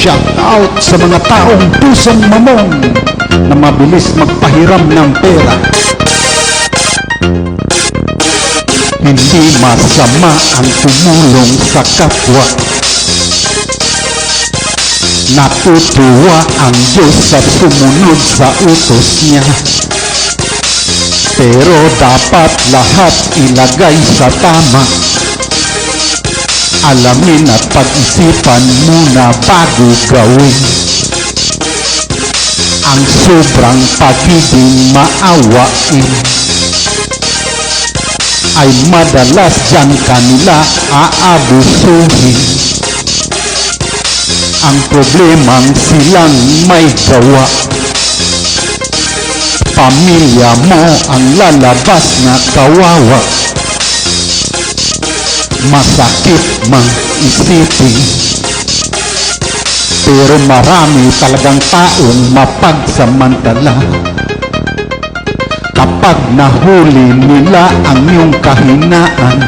Shout out sa mga taong pusong mamong na mabilis magpahiram ng pera. Hindi masama ang tumulong sa kapwa. Natutuwa ang Diyos sa sumunod sa utos niya. Pero dapat lahat ilagay sa tama. Alamin at pag-isipan muna bago gawin. Ang sobrang pagiging maawain ay madalas dyan kanila aabusuhin. Ang problemang silang may gawa. Pamilya mo ang lalabas na kawawa. Masakit mang isipin. Pero marami talagang taong mapagsamantala. Kapag nahuli nila ang iyong kahinaan,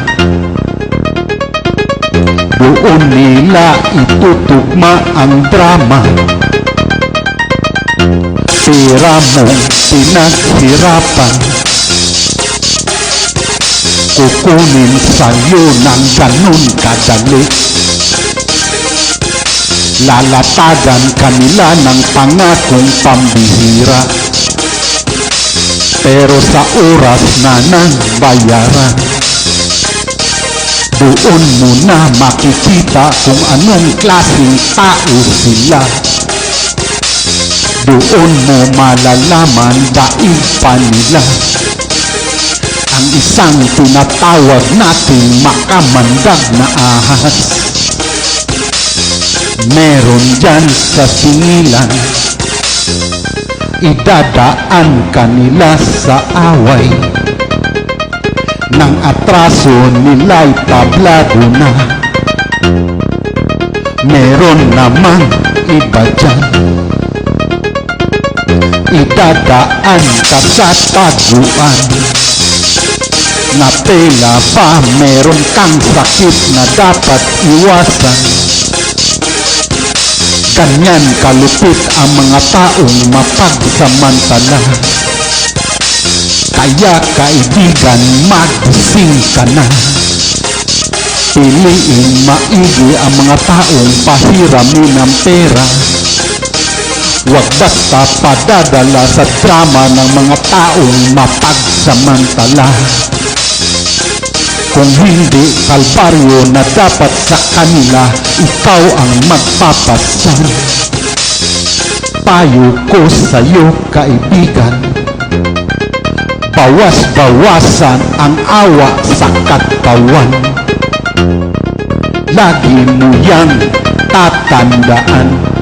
doon nila itutugma ang drama. Pera mo pinaghirapan, kukunin sa'yo ng ganun kadali. Lalatagan kanila ng pangakong pambihira. Pero sa oras na ng bayaran, doon mo na makikita kung anong klaseng tao sila. Doon mo malalaman daig pa nila. Ang isang tinatawag nating makamandag na ahas. Meron dyan sa singilan. Idadaan kanila sa away. Ng atraso nila'y tablado na. Meron namang iba dyan. Idadaan ka sa taguan na tela pa meron kang sakit na dapat iwasan Ganyan kalupit ang mga taong mapagsamantala. Kaya kaibigan, magising ka na. Piliin maigi ang mga taong pahiramin ng pera. Huwag basta padadala sa drama ng mga taong mapagsamantala. Kung hindi kalbaryo na dapat sa kanila, ikaw ang magpapasan. Payo ko sa iyo, kaibigan. Bawas-bawasan ang awa sa katawan. Lagi mo yang tatandaan.